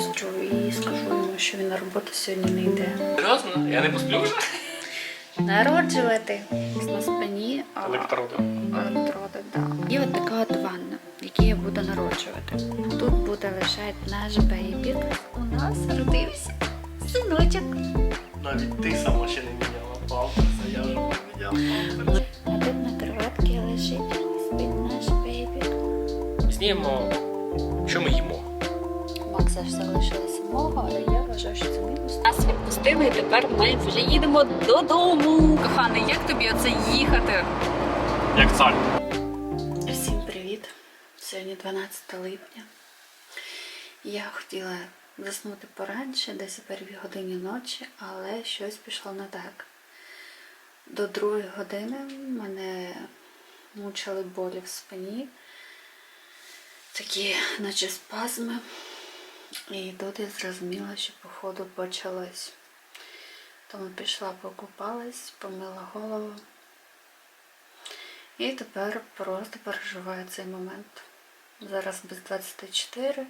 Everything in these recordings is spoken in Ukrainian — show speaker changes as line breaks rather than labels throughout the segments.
Костю і скажу йому, що він на роботу сьогодні не йде.
Серйозно? Я не посплю вже?
Народжувати на спині а,
Електроди.
електроди, да. І от така от ванна, в якій я буду народжувати. Тут буде лежати наш бейбік. У нас родився синочок.
Навіть ти сама ще не міняла памперса, я вже поміняв памперс.
А тут на кроватці лежить спить наш бейбік.
Знімемо, що ми їмо.
Макса ж залишилася мого, але я вважаю, що це мінус. Нас відпустили, і тепер ми вже їдемо додому. Коханий, як тобі оце їхати?
Як цар.
Всім привіт! Сьогодні 12 липня. Я хотіла заснути поранше, десь о первій годині ночі, але щось пішло не так. До другої години мене мучили болі в спині, такі, наче спазми. І тут я зрозуміла, що походу почалось. Тому пішла, покупалась, помила голову. І тепер просто переживаю цей момент. Зараз без 24.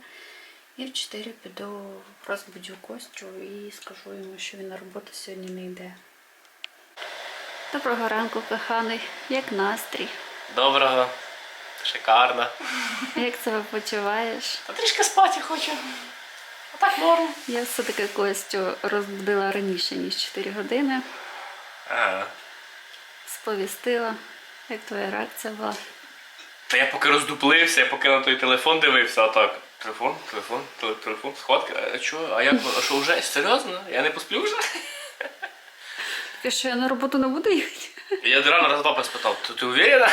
І в 4 піду розбудю Костю і скажу йому, що він на роботу сьогодні не йде. Доброго ранку, коханий. Як настрій?
Доброго. Шикарно.
Як себе почуваєш?
Та трішки спати хочу. Так норм.
Я все-таки Костю розбудила раніше, ніж 4 години.
Ага.
Сповістила. Як твоя реакція була?
Та я поки роздуплився, я поки на той телефон дивився, а так. Телефон, телефон, теле- телефон, сходка. А що, а як, а що вже? Серйозно? Я не посплю вже?
Таке, що я на роботу не буду їхати?
Я рано раз папа спитав, ти, ти уверена?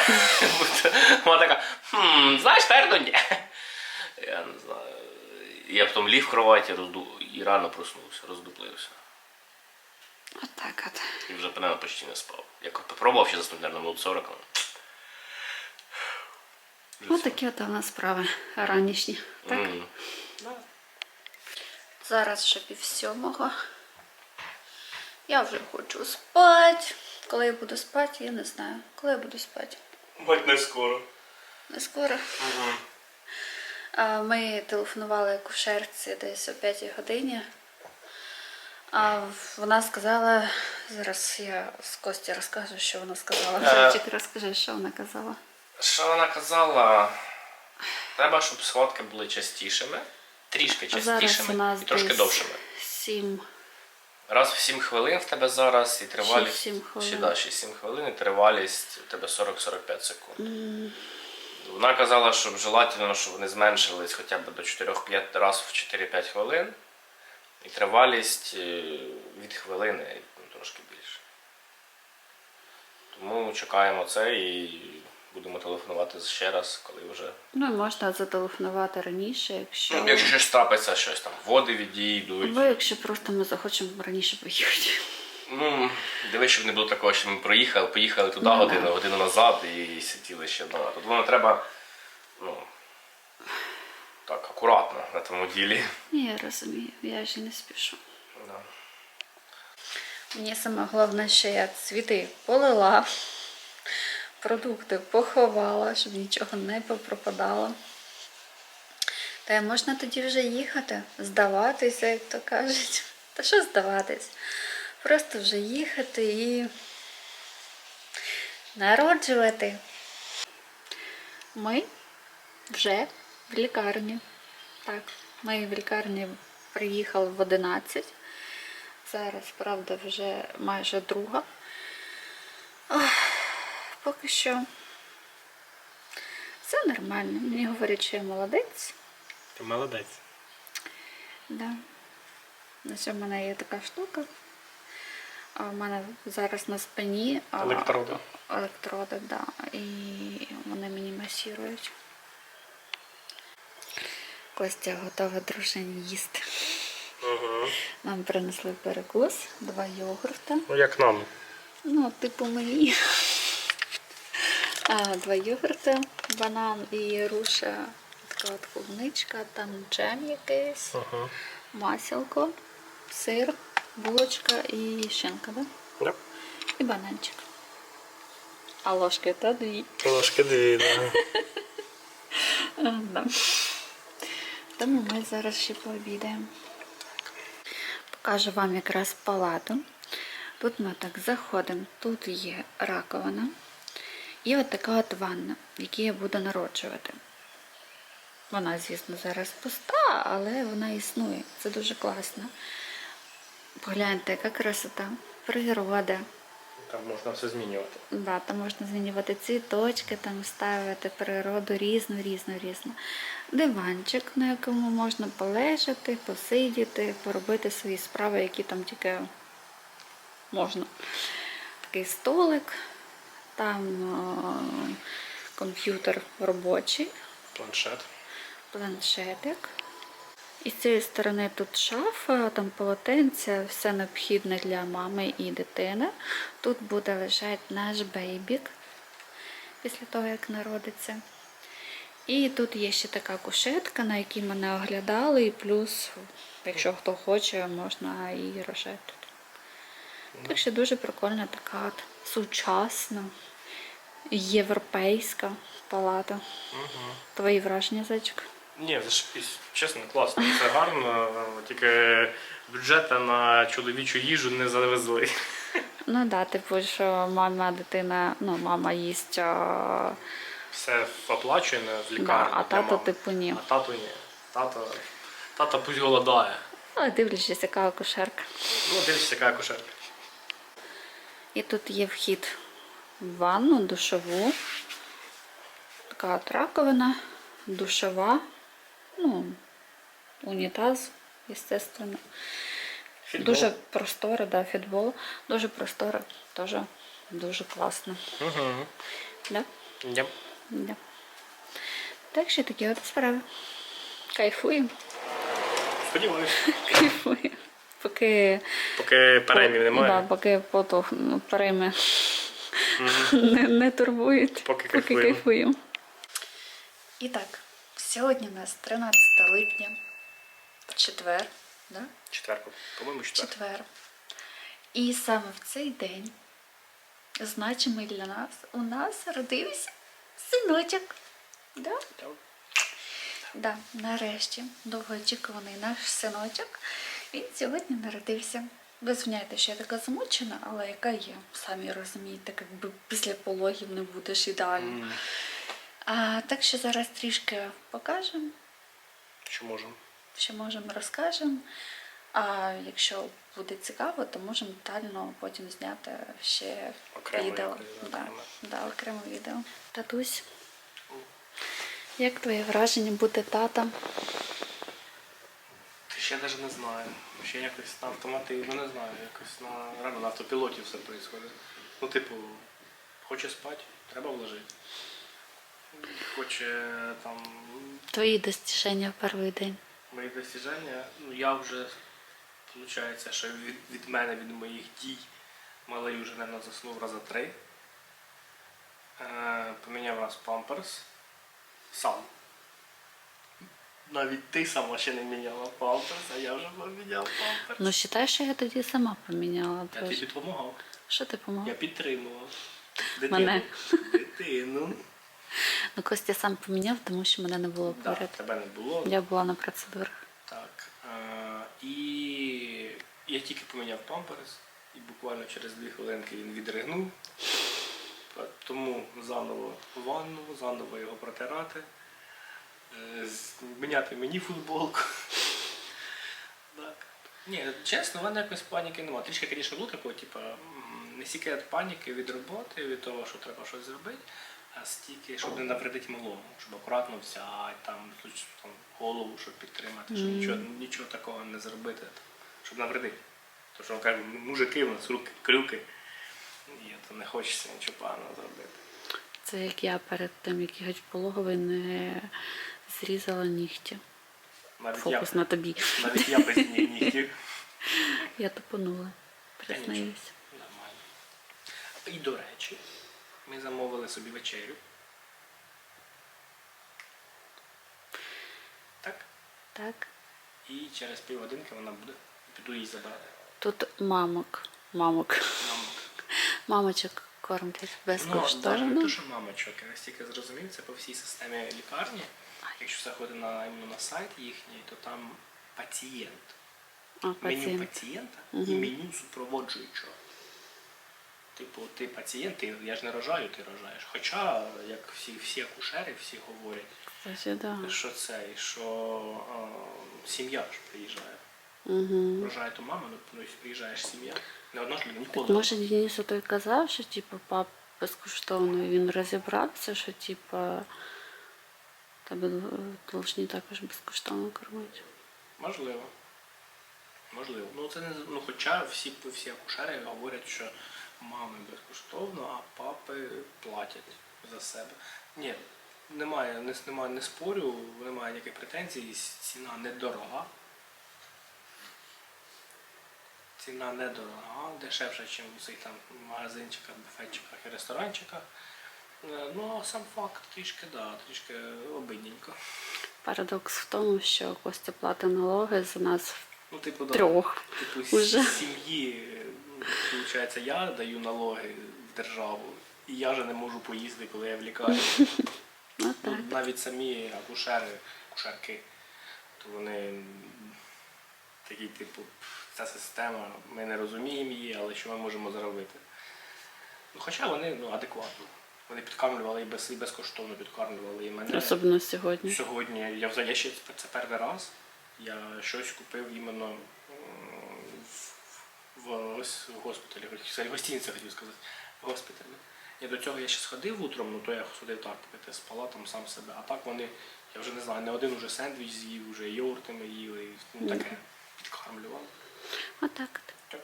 Вона така, хм, знаєш, наверное, ні. Я не знаю. Я потім ліг в кроваті розду... і рано проснувся, роздуплився.
Отак от.
І вже певно почти не спав. Я попробував ще заснути, наверное, минут 40. але-
Ось такі от у нас справи ранішні. Так?
М.
Зараз вже пів сьомого. Я вже хочу спати. Коли я буду спати, я не знаю. Коли я буду спати?
Мать не скоро.
Не скоро. А, Ми телефонували кушерці десь о 5 годині. А вона сказала, зараз я з Кості розкажу, що вона сказала.
Е.
Чи ти розкажи, що вона казала?
Що вона казала? Треба, щоб сходки були частішими, трішки частішими
у нас
і трошки
десь
довшими.
7
Раз в 7 хвилин в тебе зараз і тривалість.
Ще сім хвилин.
Да, хвилин і тривалість у тебе 40-45 секунд. Вона казала, щоб желательно, щоб вони зменшились хоча б до 4-5 разів в 4-5 хвилин. І тривалість від хвилини трошки більше. Тому чекаємо це і будемо телефонувати ще раз, коли вже.
Ну, і можна зателефонувати раніше, якщо.
Ну, якщо щось трапиться, щось там, води відійдуть.
Або якщо просто ми захочемо раніше поїхати.
Ну, дивись, щоб не було такого, що ми проїхали, поїхали туди
Ну,
годину, годину назад і сиділи ще вдома. Тут воно треба, ну, так, акуратно на тому ділі.
Ні, я розумію, я ж і не спішу.
Да.
Мені саме головне, що я цвіти полила, продукти поховала, щоб нічого не попропадало. Та можна тоді вже їхати, здаватися, як то кажуть. Та що здаватись? Просто вже їхати і народжувати. Ми вже в лікарні. Так, ми в лікарні приїхали в 11. Зараз, правда, вже майже друга. Ох, поки що все нормально. Мені говорять, що я молодець.
Ти молодець.
Да. Ось у мене є така штука. В мене зараз на спині
Електроди.
електроди, да. І вони мені масірують. Костя готова дружині їсти.
Угу.
Нам принесли перекус, два йогурта.
Ну, як нам.
Ну, типу мені. А, два йогурти, банан і руша, така от клубничка, там джем якийсь,
Угу.
масілко, сир, булочка і шинка, да?
Да.
І бананчик. А ложки та дві.
Ложки дві, да.
Да. Тому ми зараз ще пообідаємо. Покажу вам якраз палату. Тут ми так заходимо. Тут є раковина. І от така от ванна, в якій я буду народжувати. Вона, звісно, зараз пуста, але вона існує. Це дуже класно. Погляньте, яка красота, природа.
Там можна все змінювати.
Да, там можна змінювати цвіточки, там ставити природу різну, різну, різну. Диванчик, на якому можна полежати, посидіти, поробити свої справи, які там тільки можна. Такий столик, там е, комп'ютер робочий,
Планшет.
планшетик. І з цієї сторони тут шафа, там полотенця, все необхідне для мами і дитини. Тут буде лежати наш бейбік після того, як народиться. І тут є ще така кушетка, на якій мене оглядали, і плюс, якщо хто хоче, можна і рожати тут. Так що дуже прикольна така от сучасна, європейська палата. Твої враження, зайчик?
Ні, зашипись. Чесно, класно. Це гарно. Тільки бюджета на чоловічу їжу не завезли.
Ну да, типу, що мама, дитина, ну, мама їсть, а,
Все оплачує в
да, а тато, типу, ні.
А тато ні. Тато, тато пусть голодає.
Але дивлячись, яка акушерка.
Ну, дивишся, яка кошерка.
І тут є вхід в ванну, душову. Така от раковина, душова, ну, унітаз, естественно.
Фітбол.
Дуже просторе, да, фітбол. Дуже просторе, теж дуже класно.
Угу.
Да?
Я...
Да. Так що такі от справи. Кайфуємо.
Сподіваюся.
Кайфуємо. Поки
Поки переймів
Да,
немає.
поки потух, ну, перейми не, не турбують.
Поки
поки
кайфуємо.
кайфуємо. І так, сьогодні у нас 13 липня, четвер, да?
Четверку. По-моєму, четверку.
четвер. І саме в цей день, значимий для нас, у нас родився синочок. Да? Да, нарешті, довгоочікуваний наш синочок. Він сьогодні народився. Ви звиняєте, що я така змучена, але яка є, самі розумієте, якби після пологів не будеш ідеально.
М,
А, так що зараз трішки покажемо,
Що можемо?
що можемо, розкажемо. А якщо буде цікаво, то можемо детально потім зняти ще
Окремо
відео.
якось, да,
Да,
окремо.
відео. Татусь, як твоє враження бути татом?
Ще навіть не знаю. Ще якось на автомати, ну не знаю, якось на реально на автопілоті все відбувається. Ну, типу, хоче спати, треба вложити. Хоче там
Твої достіження в перший день.
мої досягнення, ну я вже виходить, що від, від мене, від моїх дій, малий вже, мабуть, заснув раза три. Е, поміняв раз памперс сам. Навіть ти сама ще не міняла памперс, а я вже поміняв памперс.
Ну, вважай, що я тоді сама поміняла.
Я тобі допомагав.
Що ти помогла?
Я підтримував.
Мене?
Дитину.
Ну, Костя сам поміняв, тому що мене не було
Да,
поряд.
тебе не було.
Я була на процедурах.
Так. Е, і я тільки поміняв памперс, і буквально через дві хвилинки він відригнув. Тому заново ванну, заново його протирати, е, міняти мені футболку. Так. Ні, чесно, в мене якось паніки немає. Трішки, звісно, було такого, типу, не стільки паніки від роботи, від того, що треба щось зробити, а стільки, щоб не навредити малому, щоб акуратно взяти, там, там голову, щоб підтримати, щоб нічого, нічого такого не зробити, щоб навредити. Тому що кажуть, мужики у нас руки крюки, і то не хочеться нічого поганого зробити.
Це як я перед тим, як їхати в пологовий, не зрізала нігті.
Навіть
Фокус
я,
на тобі.
навіть я без ні- нігтів.
Я топонула, признаюся.
Нормально. І до речі, ми замовили собі вечерю. Так?
Так.
І через півгодинки вона буде. Піду її забрати.
Тут мамок. Мамок.
Нам.
Мамочок кормлять
Ну, навіть не те, що мамочок, я стільки зрозумів, це по всій системі лікарні. Якщо заходити на, іменно на сайт їхній, то там пацієнт.
А,
Меню
пацієнт.
пацієнта і меню супроводжуючого. Типу, ти пацієнт, ти, я ж не рожаю, ти рожаєш. Хоча, як всі, всі акушери, всі говорять,
да.
що це, і що е, сім'я ж приїжджає.
Угу.
Рожає то мама, ну приїжджає ж сім'я. Не одна ж людина ніколи.
може Денис той казав, що типу пап безкоштовно він розібрався, що типу тебе повинні також безкоштовно кормити.
Можливо. Можливо. Ну це не ну, хоча всі, всі акушери говорять, що мами безкоштовно, а папи платять за себе. Ні, немає, не, немає, не спорю, немає ніяких претензій, ціна недорога. Ціна недорога, дешевша, ніж у цих там магазинчиках, буфетчиках і ресторанчиках. Е, Ну, а сам факт трішки, да, трішки обидненько.
Парадокс в тому, що Костя платить налоги за нас
Ну, типу, да.
трьох.
Типу,
Уже.
сім'ї, виходить, я даю налоги в державу, і я вже не можу поїсти, коли я в лікарні.
Ну
Ну, навіть самі акушери, акушерки, то вони такі, типу, ця система, ми не розуміємо її, але що ми можемо зробити. Ну, хоча вони ну, адекватно. Вони підкармлювали і, без, і безкоштовно підкармлювали і мене.
Особливо сьогодні.
Сьогодні я взагалі ще це перший раз. Я щось купив іменно в, госпіталі, в гостиниці хотів сказати, в госпіталі. І до цього я ще сходив утром, ну то я ходив так, поки ти спала там сам себе. А так вони, я вже не знаю, не один уже сендвіч з'їв, вже йогурти ми їли, ну таке підкармлювали.
Отак.
Так.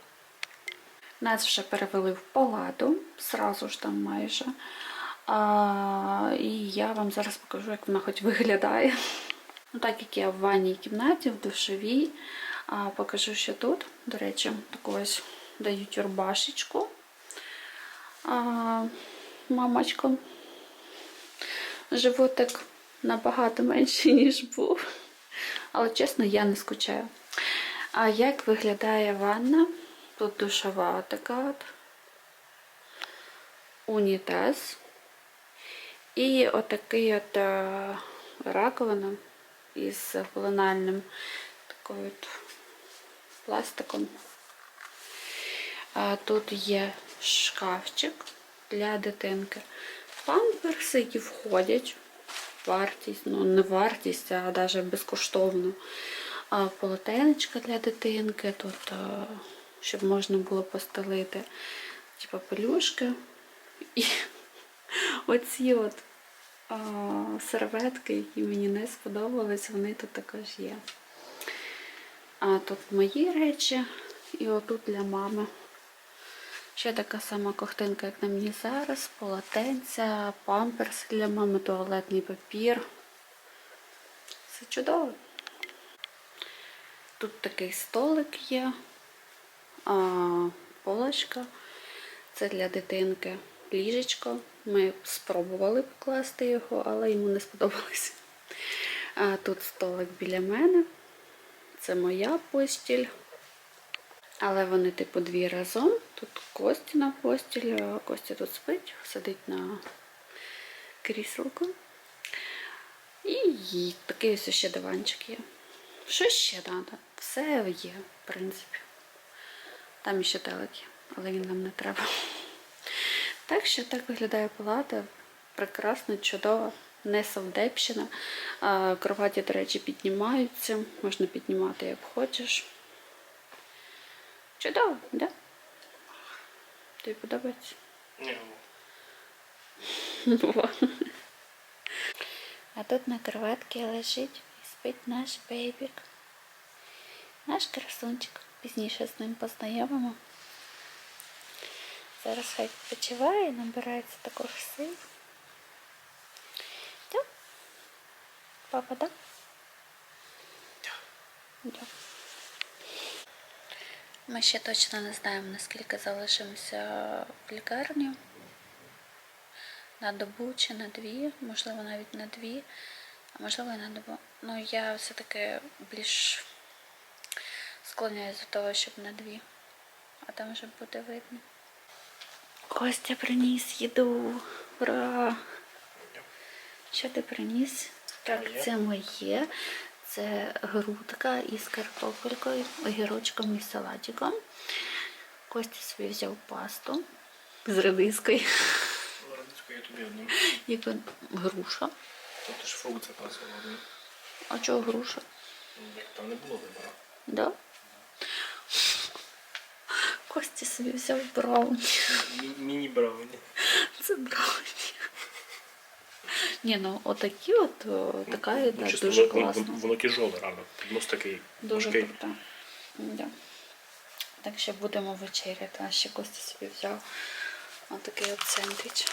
Нас вже перевели в палату, зразу ж там майже. А, і я вам зараз покажу, як вона хоч виглядає. Ну, так як я в ванній кімнаті, в душовій, а, покажу, що тут. До речі, таку ось дають рубашечку. А, мамочкам. Животик набагато менший, ніж був. Але чесно, я не скучаю. А як виглядає ванна? Тут душова така от. Унітаз. І отакий от е, раковина із пеленальним такою от пластиком. А тут є шкафчик для дитинки. Памперси, які входять. Вартість, ну не вартість, а навіть безкоштовно. А, полотенечка для дитинки, тут, щоб можна було постелити, типу пелюшки. І оці от серветки, які мені не сподобались, вони тут також є. А тут мої речі, і отут для мами. Ще така сама ковтинка, як на мені зараз, полотенця, памперс для мами, туалетний папір. Все чудово. Тут такий столик є, а, полочка. Це для дитинки ліжечко. Ми спробували покласти його, але йому не сподобалось. А, тут столик біля мене. Це моя постіль. Але вони, типу, дві разом. Тут Костіна постіль, Костя тут спить, сидить на кріселку. І такий ось ще диванчик є. Що ще треба? Все є, в принципі. Там ще телек є, але він нам не треба. Так що так виглядає палата. Прекрасно, чудово, не совдепщина. А, Кроваті, до речі, піднімаються. Можна піднімати як хочеш. Чудово, да? Тобі подобається?
Ні,
А тут на кроватці лежить і спить наш бейбік. Наш красунчик. Пізніше з ним познайомимо. Зараз хай відпочиває, набирається також сил. Папа, да? Да. Ми ще точно не знаємо, наскільки залишимося в лікарні на добу чи на дві, можливо, навіть на дві, а можливо і на добу. Ну, я все-таки більш склоняюсь до того, щоб на дві, а там вже буде видно. Костя приніс їду. Ура! Що ти приніс? Так, це моє. Це грудка із картопелькою, огірочком і салатиком. Костя собі взяв пасту з редискою,
Радочка, я тобі одну.
як груша.
Тобто ж фрукт запасував один.
А чого груша?
Як там не було вибору.
Да? Костя собі взяв брауні.
Міні-брауні.
Це брауні. Ні, ну отакі от, о, така
Ну,
їда
чесно,
дуже
воно-
класна.
Воно, воно тяжеле, реально. Піднос такий
Дуже
важкий.
крута. Да. Так що будемо вечеряти. А ще Костя собі взяв отакий от сендвіч.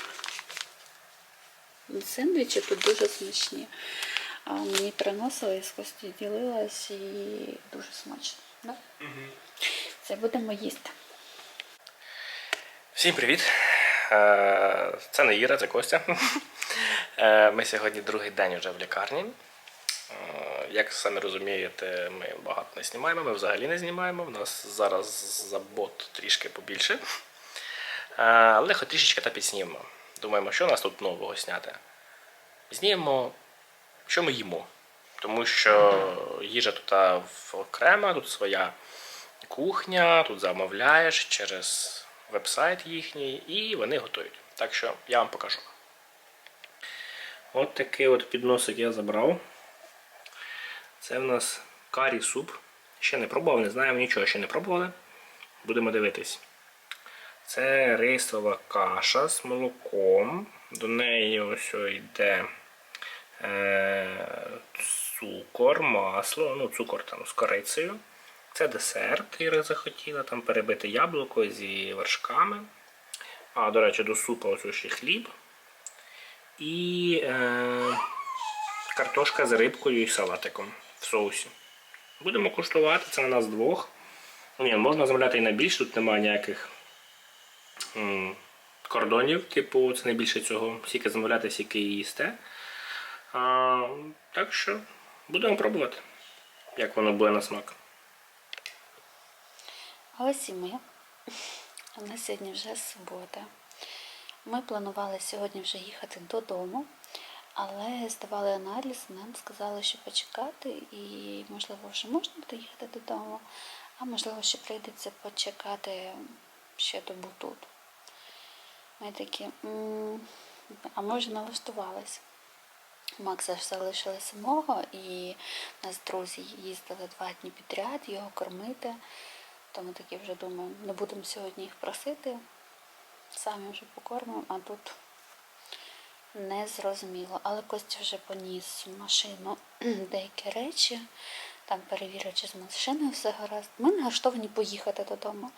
Сендвічі тут дуже смачні. А мені приносили і з Костю ділилась і дуже смачно. Да? Це будемо їсти.
Всім привіт! Е, Це не Іра, це Костя. Е, Ми сьогодні другий день вже в лікарні. Е, Як самі розумієте, ми багато не знімаємо, ми взагалі не знімаємо. У нас зараз забот трішки побільше. Е, Але хоч трішечки та підснімемо. Думаємо, що у нас тут нового зняти. Знімемо, що ми їмо. Тому що їжа тут окрема, тут своя кухня, тут замовляєш через вебсайт їхній, і вони готують. Так що я вам покажу. От такий от підносик я забрав. Це в нас карі суп. Ще не пробував, не знаємо нічого, ще не пробували. Будемо дивитись. Це рисова каша з молоком. До неї ось йде е, цукор, масло, ну цукор там з корицею. Це десерт, Іра захотіла, там перебити яблуко зі вершками. А, до речі, до супа ось ще хліб. І е, картошка з рибкою і салатиком в соусі. Будемо куштувати, це на нас двох. Ні, можна замовляти і на більше, тут немає ніяких м, кордонів, типу, це не більше цього, скільки замовляти, скільки їсте. А, так що будемо пробувати, як воно буде на смак.
Ось і ми. У нас сьогодні вже субота. Ми планували сьогодні вже їхати додому, але здавали аналіз, нам сказали, що почекати, і, можливо, вже можна доїхати додому, а можливо, ще прийдеться почекати ще добу тут. Ми такі, «М, а ми вже налаштувалися. Макса ж залишили самого, і нас друзі їздили два дні підряд його кормити. То ми такі вже думаємо, не будемо сьогодні їх просити, самі вже покормимо, а тут не зрозуміло. Але Костя вже поніс в машину деякі речі, там перевірив, чи з машиною все гаразд. Ми налаштовані поїхати додому.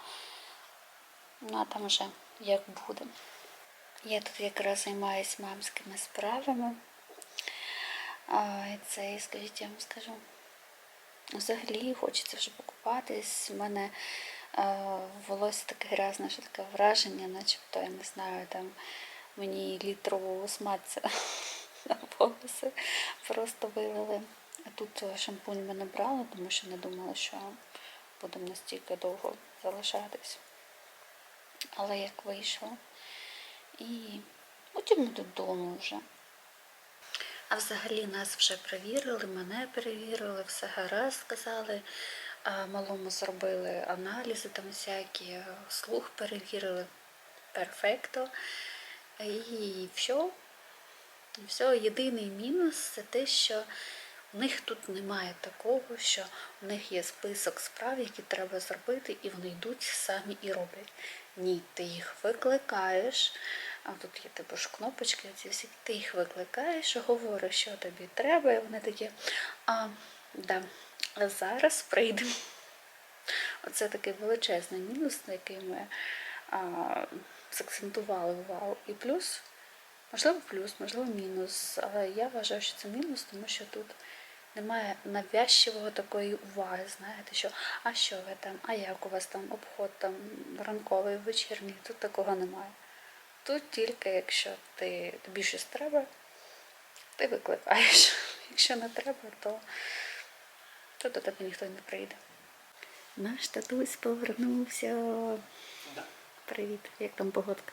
Ну, а там вже як буде. Я тут якраз займаюся мамськими справами. І це, скажіть, я вам скажу. Взагалі хочеться вже покупатись. У мене волосся таке грязне, що таке враження, начебто, я не знаю, там мені літрову смадця на волоси просто вилили. А тут е, шампунь ми не брали, тому що не думала, що будемо настільки довго залишатись. Але як вийшло. І потім додому вже. А взагалі нас вже перевірили, мене перевірили, все гаразд сказали. А малому зробили аналізи, там всякі, слух перевірили перфекто. І все. Все, єдиний мінус це те, що в них тут немає такого, що в них є список справ, які треба зробити, і вони йдуть самі і роблять. Ні, ти їх викликаєш, а тут є типу ж кнопочки, оці всі, ти їх викликаєш, говориш, що тобі треба, і вони такі, а, да, зараз прийдемо. Оце такий величезний мінус, на який ми а, закцентували увагу. І плюс, можливо, плюс, можливо, мінус. Але я вважаю, що це мінус, тому що тут немає навязчивого такої уваги, знаєте, що а що ви там, а як у вас там обход там ранковий, вечірній, тут такого немає. Тут тільки якщо ти, тобі щось треба, ти викликаєш. Якщо не треба, то, то до тебе ніхто не прийде. Наш татусь повернувся.
Да.
Привіт, як там погодка?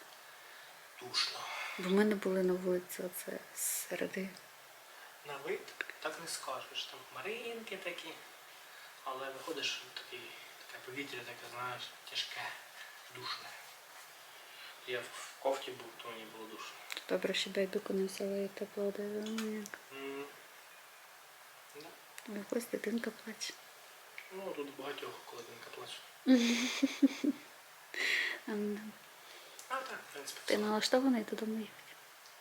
Душно.
Бо ми не були на вулиці оце середи.
на вид так не скажеш. Там хмаринки такі. Але виходиш такий, таке повітря таке, знаєш, тяжке, душне. Я в кофті був, то мені було душно.
Добре, що бейбіку не взяла і тепло дивила, як
М. Да.
Якось дитинка плаче.
Ну, тут багатьох колодинка плаче.
Ем,
А так, в принципі,
Ти налаштований додому їхати?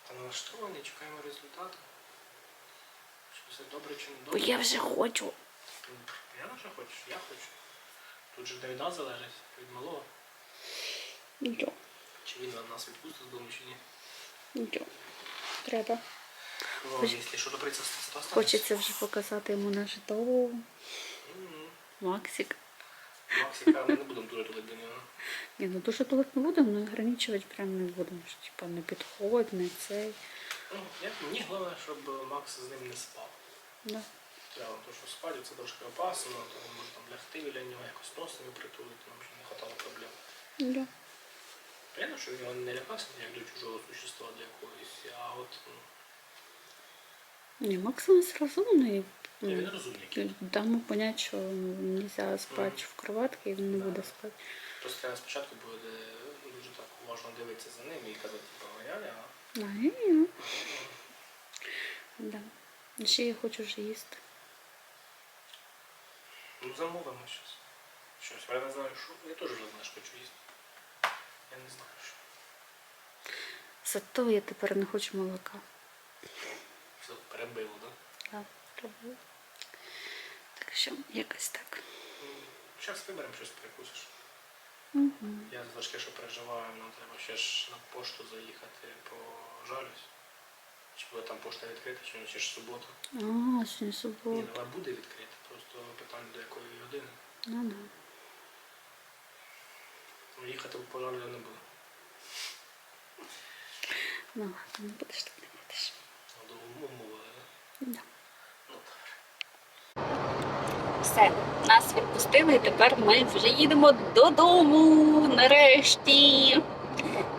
та налаштовані, чекаємо результату. Чи все добре, чи не
Бо
добре.
я вже хочу.
Ну, Я вже хочу, я хочу. Тут же від нас залежить, від малого.
Нічого,
Чи він нас відпустить з дому, чи ні.
нічого. Треба.
Ну,
Хоч-. Хочеться вже показати йому наш дом,
Мгм.
Максик.
Максика ми не будемо дуже туди до нього.
Ні, ну дуже далеко не будемо, але ограничувати прям не будемо. Що, типа, не підходь, не цей.
Ну, я, мені головне, щоб Макс з ним не спав.
Да.
Треба, тому що спати це трошки опасно, то може там лягти біля нього, якось носом притулити, тому що не хватало проблем.
Да.
Понятно, що він не лякався як до чужого существа до якогось, ну,
Ні, Макс у нас розумний.
він розумний.
Дамо понять, що нельзя спати в кроватці, і він не буде спати.
Просто треба спочатку буде дуже так уважно дивитися за ним і казати, типу, я, а
А. Да. Ще я хочу вже їсти.
ну замовимо щось. Щось. Я не знаю, що. Я теж вже знаєш, хочу їсти. Я не знаю, що.
Зато я тепер не хочу молока.
Все перебило, так?
Да, пробую. Так що якось так.
Зараз виберемо щось перекусиш.
Угу.
Я важке, що переживаю, нам треба ще ж на пошту заїхати по жалюсь. Чи буде там пошта відкрита, чи ні, чи ж субота.
А, сьогодні
Ні, ну, вона буде відкрита, просто питання до якої години.
Ну да.
Ну, їхати по жалю я не буду.
Ну ладно, не будеш так не будеш.
Ну, до умови, да?
Все, нас відпустили, і тепер ми вже їдемо додому. Нарешті.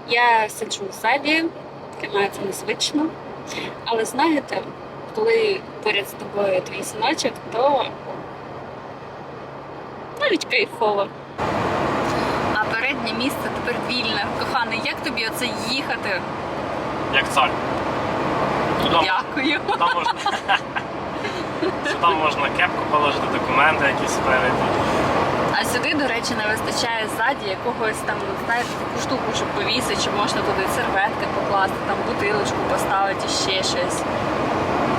Я сиджу для мене це незвично. Але знаєте, коли поряд з тобою твій синочок, то навіть кайфово. А переднє місце тепер вільне. Коханий, як тобі оце їхати?
Як цар. Туди,
Дякую.
туди можна. Сюди можна кепку положити, документи якісь спереді.
А сюди, до речі, не вистачає ззаді якогось там, знаєте, таку штуку, щоб повісити, щоб можна туди серветки покласти, там бутилочку поставити, ще щось.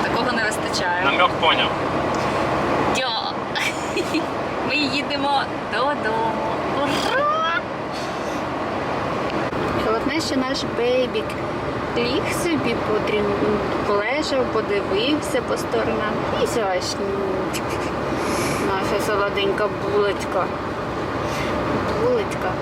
Такого не вистачає.
Намек поняв.
Дя. Ми їдемо додому. Ура! Головне, що наш бейбік ліг собі подрім, полежав, подивився по сторонам і заснув. Наша солоденька булочка. Булочка.